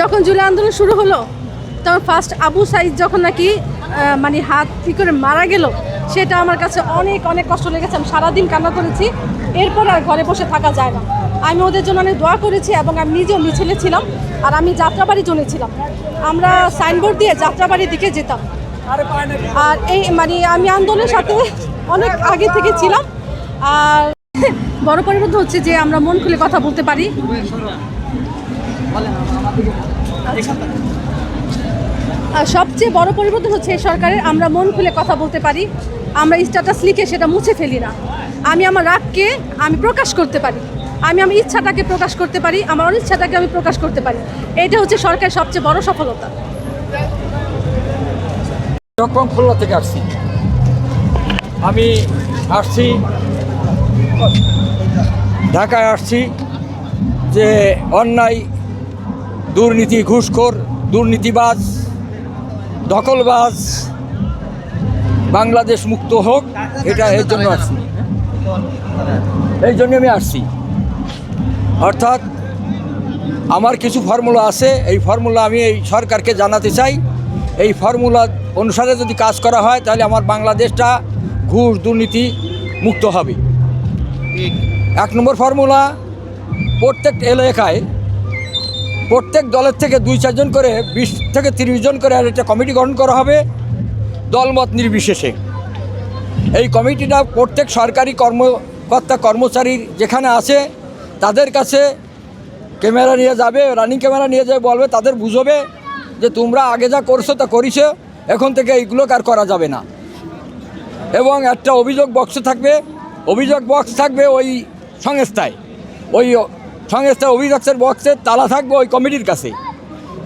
যখন জুলাই আন্দোলন শুরু হলো, তখন ফার্স্ট আবু সাইদ যখন নাকি মানে হাত কি করে মারা গেল, সেটা আমার কাছে অনেক অনেক কষ্ট লেগেছে। আমি সারাদিন কান্না করেছি, এরপর আর ঘরে বসে থাকা যায় না। আমি ওদের জন্য অনেক দোয়া করেছি এবং আমি নিজেও মিছিলে ছিলাম, আর আমি যাত্রাবাড়ি জন্য ছিলাম। আমরা সাইনবোর্ড দিয়ে যাত্রাবাড়ির দিকে যেতাম। আর এই মানে আমি আন্দোলনের সাথে অনেক আগে থেকে ছিলাম। আর বড় পরিবর্তন হচ্ছে যে আমরা মন খুলে কথা বলতে পারি। সবচেয়ে বড় পরিবর্তন হচ্ছে এই সরকারের আমরা মন খুলে কথা বলতে পারি আমরা স্ট্যাটাস লিখে সেটা মুছে ফেলি না। আমি আমার রাগকে আমি প্রকাশ করতে পারি আমি আমার ইচ্ছাটাকে প্রকাশ করতে পারি আমার অনিচ্ছাটাকে আমি প্রকাশ করতে পারি। এটা হচ্ছে সরকারের সবচেয়ে বড় সফলতা। চক্রম খুলনা থেকে আসছি। আমি আসছি ঢাকায় আসছি যে অন্যায় দুর্নীতি ঘুষখোর, দুর্নীতিবাজ, দখলবাজ, বাংলাদেশ মুক্ত হোক, এটা এর জন্য আসছি। এই জন্য আমি আসছি। অর্থাৎ আমার কিছু ফর্মুলা আছে, এই ফর্মুলা আমি এই সরকারকে জানাতে চাই। এই ফর্মুলা অনুসারে যদি কাজ করা হয়, তাহলে আমার বাংলাদেশটা ঘুষ, দুর্নীতি মুক্ত হবে। এক নম্বর ফর্মুলা, প্রত্যেক এলাকায় প্রত্যেক দলের থেকে দুই চারজন করে, বিশ থেকে তিরিশ জন করে আর একটা কমিটি গঠন করা হবে দলমত নির্বিশেষে। এই কমিটিটা প্রত্যেক সরকারি কর্মকর্তা কর্মচারীর যেখানে আছে, তাদের কাছে ক্যামেরা নিয়ে যাবে, রানিং ক্যামেরা নিয়ে যাবে, বলবে, তাদের বুঝবে যে তোমরা আগে যা করছ তা করিস এখন থেকে এইগুলো আর করা যাবে না। এবং একটা অভিযোগ বক্স থাকবে, অভিযোগ বক্স থাকবে ওই সংস্থায়, ওই সংস্থার অভিযোগের বক্সের তালা থাকবে ওই কমিটির কাছে।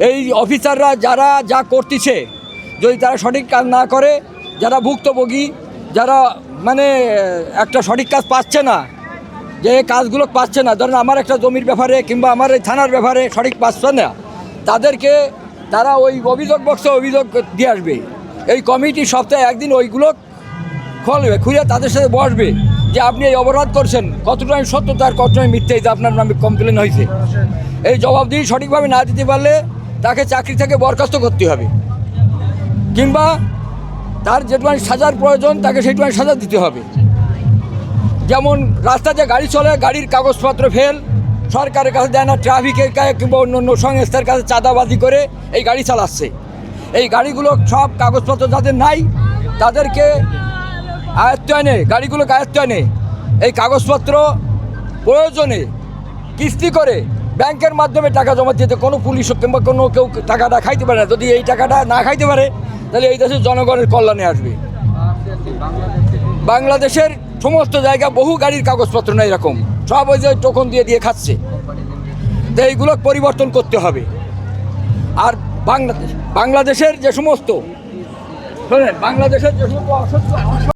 এই অফিসাররা যারা যা করতেছে, যদি তারা সঠিক কাজ না করে, যারা ভুক্তভোগী, যারা মানে একটা সঠিক কাজ পাচ্ছে না, যে কাজগুলো পাচ্ছে না, ধরেন আমার একটা জমির ব্যাপারে কিংবা আমার এই থানার ব্যাপারে সঠিক পাচ্ছে না, তাদেরকে তারা ওই অভিযোগ বক্সে অভিযোগ দিয়ে আসবে। এই কমিটি সপ্তাহে একদিন ওইগুলো খুলবে খুলে তাদের সাথে বসবে। যে আপনি এই অপরাধ করছেন, কতটা আমি সত্যতা আর কতটা মিথ্যে, এই আপনার নামে কমপ্লেন হয়েছে। এই জবাবদিহি সঠিকভাবে না দিতে পারলে তাকে চাকরি থেকে বরখাস্ত করতে হবে। কিংবা তার যেটুখানি সাজার প্রয়োজন, তাকে সেইটুখানি সাজা দিতে হবে। যেমন রাস্তা রাস্তাতে গাড়ি চলে, গাড়ির কাগজপত্র ফেল, সরকারের কাছে দেয় না, ট্রাফিকের কাছে কিংবা অন্য অন্য সংস্থার কাছে চাঁদাবাজি করে এই গাড়ি চালাচ্ছে। এই গাড়িগুলো সব কাগজপত্র যাদের নাই, তাদেরকে আয়ত্ত এনে গাড়িগুলোকে আয়ত্ত এনে এই কাগজপত্র প্রয়োজনে কিস্তি করে ব্যাংকের মাধ্যমে টাকা জমা দিতে কোনো পুলিশ কিংবা কোনো কেউ টাকাটা খাইতে পারে। না যদি এই টাকাটা না খাইতে পারে, তাহলে এই দেশের জনগণের কল্যাণে আসবে। বাংলাদেশের সমস্ত জায়গা বহু গাড়ির কাগজপত্র নেই এরকম। সব ওই যে টোকন দিয়ে দিয়ে খাচ্ছে। তো এইগুলো পরিবর্তন করতে হবে। আর বাংলাদেশ বাংলাদেশের যে সমস্ত শোনেন, বাংলাদেশের যে সমস্ত